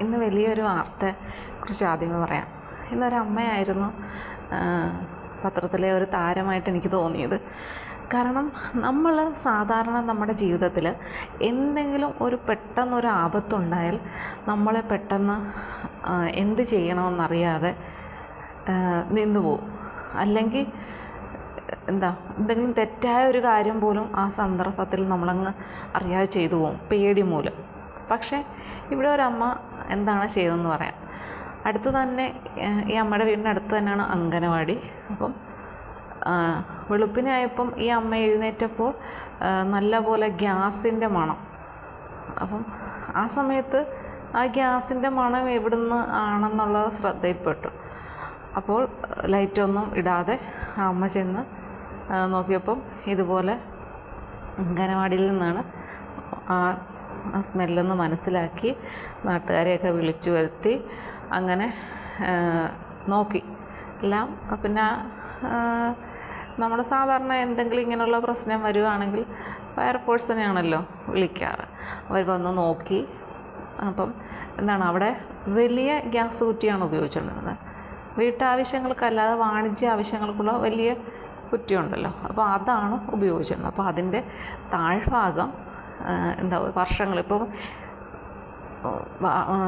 ഇന്ന് വലിയൊരു വാർത്തയെ കുറിച്ച് ആദ്യമേ പറയാം. ഇന്നൊരു അമ്മയായിരുന്നു പത്രത്തിലെ ഒരു താരമായിട്ട് എനിക്ക് തോന്നിയത്. കാരണം നമ്മൾ സാധാരണ നമ്മുടെ ജീവിതത്തിൽ എന്തെങ്കിലും ഒരു പെട്ടെന്നൊരു ആപത്തുണ്ടായാൽ നമ്മളെ പെട്ടെന്ന് എന്ത് ചെയ്യണമെന്നറിയാതെ നിന്നു പോവും അല്ലെങ്കിൽ എന്താ എന്തെങ്കിലും തെറ്റായ ഒരു കാര്യം പോലും ആ സന്ദർഭത്തിൽ നമ്മളങ്ങ് അറിയാതെ ചെയ്തു പോകും. പേടി മൂലം. പക്ഷേ ഇവിടെ ഒരമ്മ എന്താണ് ചെയ്തതെന്ന് പറയാം. അടുത്ത് തന്നെ ഈ അമ്മയുടെ വീടിന്റെ അടുത്ത് തന്നെയാണ് അങ്കനവാടി അപ്പം വെളുപ്പിനായപ്പം ഈ അമ്മ എഴുന്നേറ്റപ്പോൾ നല്ല പോലെ ഗ്യാസിന്റെ മണം. അപ്പം ആ സമയത്ത് ആ ഗ്യാസിന്റെ മണം എവിടുന്ന് ആണെന്നുള്ളത് ശ്രദ്ധയിൽപ്പെട്ടു. അപ്പോൾ ലൈറ്റൊന്നും ഇടാതെ അമ്മ ചെന്ന് നോക്കിയപ്പം ഇതുപോലെ അങ്കനവാടിയിൽ നിന്നാണ് ആ സ്മെല്ലൊന്ന് മനസ്സിലാക്കി നാട്ടുകാരെയൊക്കെ വിളിച്ചു വരുത്തി അങ്ങനെ നോക്കി. എല്ലാം പിന്നെ നമ്മൾ സാധാരണ എന്തെങ്കിലും ഇങ്ങനെയുള്ള പ്രശ്നം വരുവാണെങ്കിൽ ഫയർഫോഴ്സിനെയാണല്ലോ വിളിക്കാറ്. അവർ വന്ന് നോക്കി. അപ്പം എന്താണ് അവിടെ വലിയ ഗ്യാസ് കുറ്റിയാണ് ഉപയോഗിച്ചുകൊണ്ടിരുന്നത്. വീട്ടാവശ്യങ്ങൾക്കല്ലാതെ വാണിജ്യ ആവശ്യങ്ങൾക്കുള്ള വലിയ കുറ്റിയുണ്ടല്ലോ. അപ്പോൾ അതാണ് ഉപയോഗിച്ചിരുന്നത് അപ്പോൾ അതിന്റെ താഴ്ഭാഗം എന്താ വർഷങ്ങൾ ഇപ്പം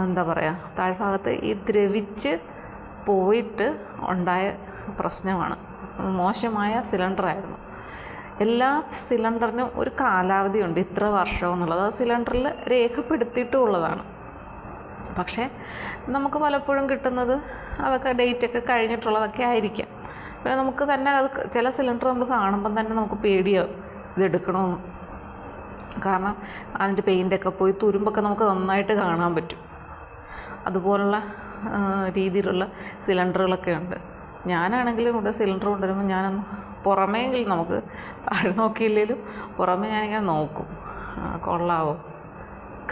എന്താ പറയുക താഴ്ഭാഗത്ത് ഈ ദ്രവിച്ച് പോയിട്ട് ഉണ്ടായ പ്രശ്നമാണ്. മോശമായ സിലിണ്ടറായിരുന്നു. എല്ലാ സിലിണ്ടറിനും ഒരു കാലാവധിയുണ്ട് ഇത്ര വർഷം എന്നുള്ളത്. ആ സിലിണ്ടറിൽ രേഖപ്പെടുത്തിയിട്ടുള്ളതാണ്. പക്ഷേ നമുക്ക് പലപ്പോഴും കിട്ടുന്നത് അതൊക്കെ ഡേറ്റൊക്കെ കഴിഞ്ഞിട്ടുള്ളതൊക്കെ ആയിരിക്കാം. പിന്നെ നമുക്ക് തന്നെ അത് ചില സിലിണ്ടർ നമ്മൾ കാണുമ്പം തന്നെ നമുക്ക് പേടിയാവും. ഇതെടുക്കണമെന്ന് കാരണം അതിന്റെ പെയിന്റൊക്കെ പോയി തുരുമ്പൊക്കെ നമുക്ക് നന്നായിട്ട് കാണാൻ പറ്റും. അതുപോലുള്ള രീതിയിലുള്ള സിലിണ്ടറുകളൊക്കെ ഉണ്ട് ഞാനാണെങ്കിലും ഇവിടെ സിലിണ്ടർ കൊണ്ടുവരുമ്പോൾ ഞാനൊന്ന് പുറമേങ്കിൽ നമുക്ക് താഴെ നോക്കിയില്ലെങ്കിലും പുറമേ ഞാനിങ്ങനെ നോക്കും. കൊള്ളാവോ?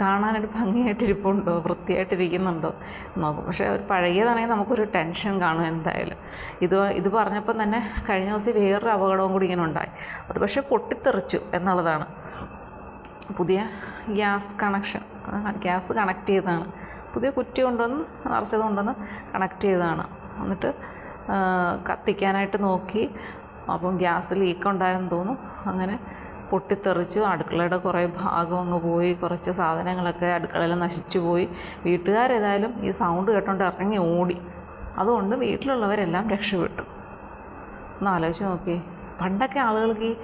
കാണാനൊരു ഭംഗിയായിട്ടിരിപ്പുണ്ടോ? വൃത്തിയായിട്ടിരിക്കുന്നുണ്ടോ? നോക്കും. പക്ഷേ ഒരു പഴകിയതാണെങ്കിൽ നമുക്കൊരു ടെൻഷൻ കാണും എന്തായാലും. ഇത് ഇത് പറഞ്ഞപ്പം തന്നെ കഴിഞ്ഞ ദിവസം വേറൊരു അപകടവും കൂടി ഇങ്ങനെ ഉണ്ടായി. അത് പക്ഷേ പൊട്ടിത്തെറിച്ചു എന്നുള്ളതാണ്. പുതിയ ഗ്യാസ് കണക്ഷൻ ഗ്യാസ് കണക്ട് ചെയ്തതാണ്. പുതിയ കുറ്റി കൊണ്ടുവന്ന് നിറച്ചത് കൊണ്ടുവന്ന് കണക്ട് ചെയ്തതാണ്. എന്നിട്ട് കത്തിക്കാനായിട്ട് നോക്കി. അപ്പം ഗ്യാസ് ലീക്ക് ഉണ്ടായെന്ന് തോന്നും. അങ്ങനെ പൊട്ടിത്തെറിച്ചു. അടുക്കളയുടെ കുറേ ഭാഗം അങ്ങ് പോയി. കുറച്ച് സാധനങ്ങളൊക്കെ അടുക്കളയിൽ നശിച്ചു പോയി. വീട്ടുകാരേതായാലും ഈ സൗണ്ട് കേട്ടോണ്ട് ഇറങ്ങി ഓടി. അതുകൊണ്ട് വീട്ടിലുള്ളവരെല്ലാം രക്ഷപ്പെട്ടു. ഒന്ന് ആലോചിച്ച് നോക്കിയേ. പണ്ടൊക്കെ ആളുകൾക്ക് ഈ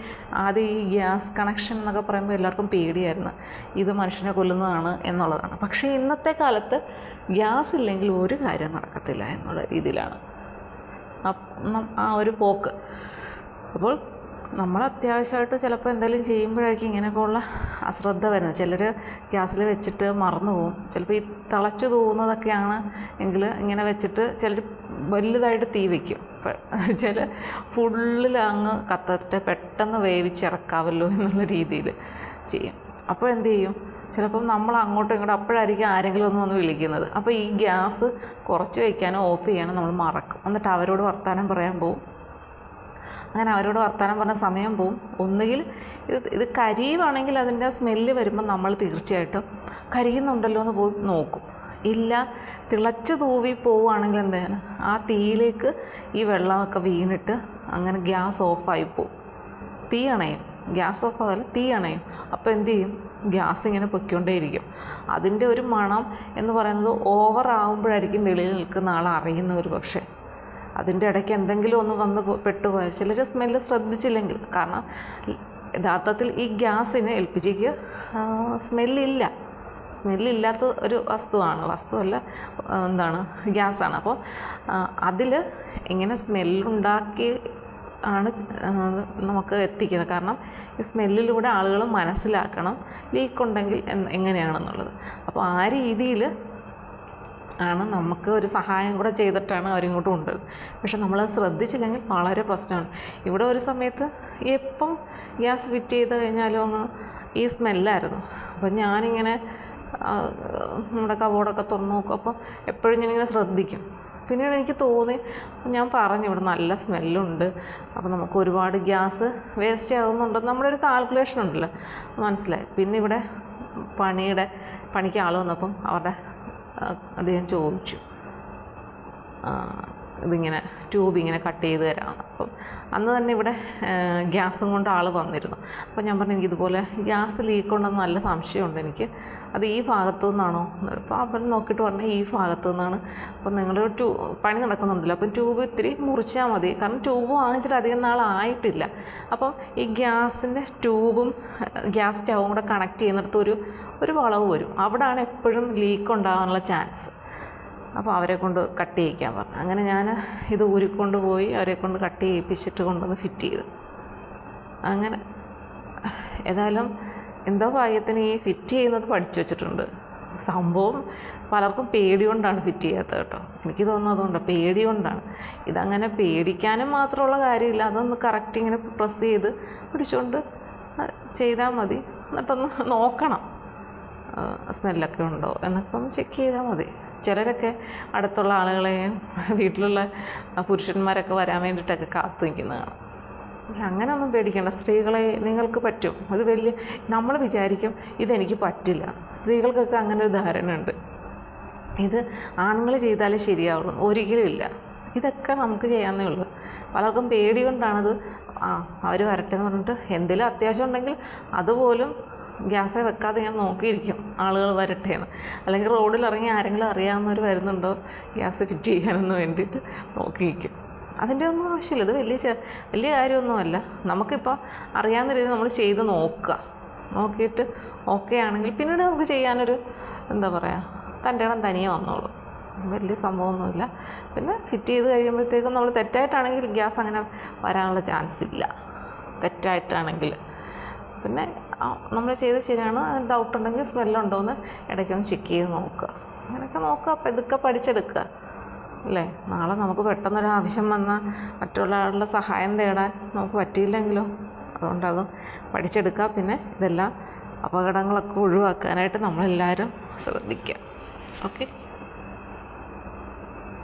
ആദ്യം ഈ ഗ്യാസ് കണക്ഷൻ എന്നൊക്കെ പറയുമ്പോൾ എല്ലാവർക്കും പേടിയായിരുന്നു. ഇത് മനുഷ്യനെ കൊല്ലുന്നതാണ് എന്നുള്ളതാണ്. പക്ഷേ ഇന്നത്തെ കാലത്ത് ഗ്യാസ് ഇല്ലെങ്കിൽ ഒരു കാര്യം നടക്കത്തില്ല എന്നുള്ള രീതിയിലാണ്. ആ ഒരു പോക്ക്. അപ്പോൾ നമ്മൾ അത്യാവശ്യമായിട്ട് ചിലപ്പോൾ എന്തെങ്കിലും ചെയ്യുമ്പോഴായിരിക്കും ഇങ്ങനെയൊക്കെയുള്ള അശ്രദ്ധ വരുന്നത്. ചിലർ ഗ്യാസിൽ വെച്ചിട്ട് മറന്നു പോകും ചിലപ്പോൾ ഈ തിളച്ച് തൂവുന്നതൊക്കെയാണ് എങ്കിൽ ഇങ്ങനെ വെച്ചിട്ട് ചിലർ വലുതായിട്ട് തീ വയ്ക്കും ചില ഫുള്ളിൽ അങ്ങ് കത്തിട്ട് പെട്ടെന്ന് വേവിച്ചിറക്കാവല്ലോ എന്നുള്ള രീതിയിൽ ചെയ്യും. അപ്പോൾ എന്ത് ചെയ്യും? ചിലപ്പം നമ്മൾ അങ്ങോട്ടും ഇങ്ങോട്ടും അപ്പോഴായിരിക്കും ആരെങ്കിലും ഒന്ന് വന്ന് വിളിക്കുന്നത്. അപ്പോൾ ഈ ഗ്യാസ് കുറച്ച് വയ്ക്കാനോ ഓഫ് ചെയ്യാനോ നമ്മൾ മറക്കും. എന്നിട്ട് അവരോട് വർത്തമാനം പറയാൻ പോവും. അങ്ങനെ അവരോട് വർത്തമാനം പറഞ്ഞ സമയം പോവും. ഒന്നുകിൽ ഇത് ഇത് കരിയുവാണെങ്കിൽ അതിന്റെ സ്മെല്ല് വരുമ്പോൾ നമ്മൾ തീർച്ചയായിട്ടും കരിയുന്നുണ്ടല്ലോ എന്ന് പോയി നോക്കും. ഇല്ല. തിളച്ച് തൂവി പോവുകയാണെങ്കിൽ എന്തായാലും ആ തീയിലേക്ക് ഈ വെള്ളമൊക്കെ വീണിട്ട് അങ്ങനെ ഗ്യാസ് ഓഫായി പോവും. തീ അണയും. ഗ്യാസ് ഓഫ് ആകാതെ തീ അണയും. അപ്പോൾ എന്ത് ചെയ്യും? ഗ്യാസ് ഇങ്ങനെ പൊയ്ക്കൊണ്ടേയിരിക്കും. അതിന്റെ ഒരു മണം എന്ന് പറയുന്നത് ഓവർ ആകുമ്പോഴായിരിക്കും വെളിയിൽ നിൽക്കുന്ന ആൾ അറിയുന്ന ഒരു പക്ഷേ. അതിന്റെ ഇടയ്ക്ക് എന്തെങ്കിലും ഒന്ന് വന്ന് പെട്ടുപോയ ചിലർ സ്മെല്ല് ശ്രദ്ധിച്ചില്ലെങ്കിൽ. കാരണം യഥാർത്ഥത്തിൽ ഈ ഗ്യാസിന് എൽ പി ജിക്ക് സ്മെല്ലില്ല സ്മെല്ലില്ലാത്ത ഒരു വസ്തുവാണ്. വസ്തുവല്ല എന്താണ് ഗ്യാസാണ്. അപ്പോൾ അതിൽ എങ്ങനെ സ്മെല്ലുണ്ടാക്കി ആണ് നമുക്ക് എത്തിക്കുന്നത്. കാരണം ഈ സ്മെല്ലിലൂടെ ആളുകൾ മനസ്സിലാക്കണം ലീക്ക് ഉണ്ടെങ്കിൽ എങ്ങനെയാണെന്നുള്ളത്. അപ്പോൾ ആ രീതിയിൽ ആണ് നമുക്ക് ഒരു സഹായം കൂടെ ചെയ്തിട്ടാണ് അവരിങ്ങോട്ട് കൊണ്ടുവരുന്നത് പക്ഷെ നമ്മളത് ശ്രദ്ധിച്ചില്ലെങ്കിൽ വളരെ പ്രശ്നമാണ്. ഇവിടെ ഒരു സമയത്ത് എപ്പം ഗ്യാസ് ഫിറ്റ് ചെയ്ത് കഴിഞ്ഞാലും ഒന്ന് ഈ സ്മെല്ലായിരുന്നു. അപ്പം ഞാനിങ്ങനെ നമ്മുടെ കബോർഡൊക്കെ തുറന്ന് നോക്കും. അപ്പം എപ്പോഴും ഞാനിങ്ങനെ ശ്രദ്ധിക്കും. പിന്നീട് എനിക്ക് തോന്നി ഞാൻ പറഞ്ഞു ഇവിടെ നല്ല സ്മെല്ലുണ്ട്. അപ്പോൾ നമുക്ക് ഒരുപാട് ഗ്യാസ് വേസ്റ്റ് ആകുന്നുണ്ടെന്ന് നമ്മുടെ ഒരു കാൽക്കുലേഷൻ ഉണ്ടല്ലോ മനസ്സിലായി. പിന്നെ ഇവിടെ പണിയുടെ പണിക്ക് ആൾ വന്നപ്പം അവരുടെ അത് ഞാൻ ചോദിച്ചു. ഇതിങ്ങനെ ട്യൂബ് ഇങ്ങനെ കട്ട് ചെയ്ത് തരാമെന്ന് അപ്പം അന്ന് തന്നെ ഇവിടെ ഗ്യാസും കൊണ്ട് ആൾ വന്നിരുന്നു. അപ്പോൾ ഞാൻ പറഞ്ഞു എനിക്കിതുപോലെ ഗ്യാസ് ലീക്ക് ഉണ്ടെന്ന് നല്ല സംശയമുണ്ട് എനിക്ക്. അത് ഈ ഭാഗത്തു നിന്നാണോ അപ്പോൾ അവൻ നോക്കിയിട്ട് പറഞ്ഞു ഈ ഭാഗത്തു നിന്നാണ് അപ്പം നിങ്ങൾ ട്യൂ പണി നടക്കുന്നുണ്ടല്ലോ. അപ്പം ട്യൂബ് ഇത്തിരി മുറിച്ചാൽ മതി. കാരണം ട്യൂബ് വാങ്ങിച്ചിട്ട് അധികം നാളായിട്ടില്ല അപ്പം ഈ ഗ്യാസിന്റെ ട്യൂബും ഗ്യാസ് സ്റ്റൗവും കൂടെ കണക്ട് ചെയ്യുന്നിടത്ത് ഒരു ഒരു വളവ് വരും. അവിടെയാണ് എപ്പോഴും ലീക്ക് ഉണ്ടാകാനുള്ള ചാൻസ് അപ്പോൾ അവരെ കൊണ്ട് കട്ട് ചെയ്യിക്കാൻ പറഞ്ഞു. അങ്ങനെ ഞാൻ ഇത് ഊരിക്കൊണ്ട് പോയി അവരെ കൊണ്ട് കട്ട് ചെയ്യിപ്പിച്ചിട്ട് കൊണ്ടുവന്ന് ഫിറ്റ് ചെയ്തു. അങ്ങനെ ഏതായാലും എന്തോ ഭാഗ്യത്തിന് ഈ ഫിറ്റ് ചെയ്യുന്നത് പഠിച്ചു വെച്ചിട്ടുണ്ട്. സംഭവം പലർക്കും പേടി കൊണ്ടാണ് ഫിറ്റ് ചെയ്യാത്തത് കേട്ടോ. എനിക്ക് തോന്നുന്നത് അതുകൊണ്ടാണ് പേടി കൊണ്ടാണ്. ഇതങ്ങനെ പേടിക്കാനും മാത്രമുള്ള കാര്യമില്ല. അതൊന്ന് കറക്റ്റ് ഇങ്ങനെ പ്രസ് ചെയ്ത് പിടിച്ചുകൊണ്ട് ചെയ്താൽ മതി. എന്നിട്ടൊന്ന് നോക്കണം. സ്മെല്ലൊക്കെ ഉണ്ടോ എന്നൊക്കെ ഒന്ന് ചെക്ക് ചെയ്താൽ മതി. ചിലരൊക്കെ അടുത്തുള്ള ആളുകളെയും വീട്ടിലുള്ള പുരുഷന്മാരൊക്കെ വരാൻ വേണ്ടിയിട്ടൊക്കെ കാത്തു നിൽക്കുന്നതാണ്. അങ്ങനെയൊന്നും പേടിക്കേണ്ട. സ്ത്രീകളെ നിങ്ങൾക്ക് പറ്റും. അത് വലിയ നമ്മൾ വിചാരിക്കും ഇതെനിക്ക് പറ്റില്ല. സ്ത്രീകൾക്കൊക്കെ അങ്ങനെ ഒരു ധാരണയുണ്ട്. ഇത് ആണുങ്ങൾ ചെയ്താലേ ശരിയാവുള്ളൂ. ഒരിക്കലും ഇല്ല. ഇതൊക്കെ നമുക്ക് ചെയ്യാവുന്നേ ഉള്ളൂ. പലർക്കും പേടി കൊണ്ടാണത്. ആ അവർ വരട്ടെ എന്ന് പറഞ്ഞിട്ട് എന്തെങ്കിലും അത്യാവശ്യം ഉണ്ടെങ്കിൽ അതുപോലും ഗ്യാസേ വെക്കാതെ ഞാൻ നോക്കിയിരിക്കും ആളുകൾ വരട്ടെ എന്ന് അല്ലെങ്കിൽ റോഡിൽ ഇറങ്ങി ആരെങ്കിലും അറിയാവുന്നവർ വരുന്നുണ്ടോ ഗ്യാസ് ഫിറ്റ് ചെയ്യാനെന്ന് വേണ്ടിയിട്ട് നോക്കിയിരിക്കും. അതിന്റെ ഒന്നും ആവശ്യമില്ല. ഇത് വലിയ വലിയ കാര്യമൊന്നുമല്ല. നമുക്കിപ്പോൾ അറിയാവുന്ന രീതിയിൽ നമ്മൾ ചെയ്ത് നോക്കുക. നോക്കിയിട്ട് ഓക്കെ ആണെങ്കിൽ പിന്നീട് നമുക്ക് ചെയ്യാനൊരു എന്താ പറയുക തന്റെ ഇടം തനിയെ വന്നോളൂ. വലിയ സംഭവമൊന്നുമില്ല. പിന്നെ ഫിറ്റ് ചെയ്ത് കഴിയുമ്പോഴത്തേക്കും നമ്മൾ തെറ്റായിട്ടാണെങ്കിൽ ഗ്യാസ് അങ്ങനെ വരാനുള്ള ചാൻസ് ഇല്ല. തെറ്റായിട്ടാണെങ്കിൽ. പിന്നെ നമ്മൾ ചെയ്ത് ശരിയാണ്. ഡൗട്ട് ഉണ്ടെങ്കിൽ സ്മെല്ലുണ്ടോ എന്ന് ഇടയ്ക്കൊന്ന് ചെക്ക് ചെയ്ത് നോക്കുക. അങ്ങനെയൊക്കെ നോക്കുക. അപ്പം ഇതൊക്കെ പഠിച്ചെടുക്കുക. അല്ലേ? നാളെ നമുക്ക് പെട്ടെന്നൊരു ആവശ്യം വന്നാൽ മറ്റുള്ള ആളുടെ സഹായം തേടാൻ നമുക്ക് പറ്റിയില്ലെങ്കിലോ? അതുകൊണ്ട് അത് പഠിച്ചെടുക്കുക. പിന്നെ ഇതെല്ലാം അപകടങ്ങളൊക്കെ ഒഴിവാക്കാനായിട്ട് നമ്മളെല്ലാവരും ശ്രദ്ധിക്കുക. ഓക്കെ?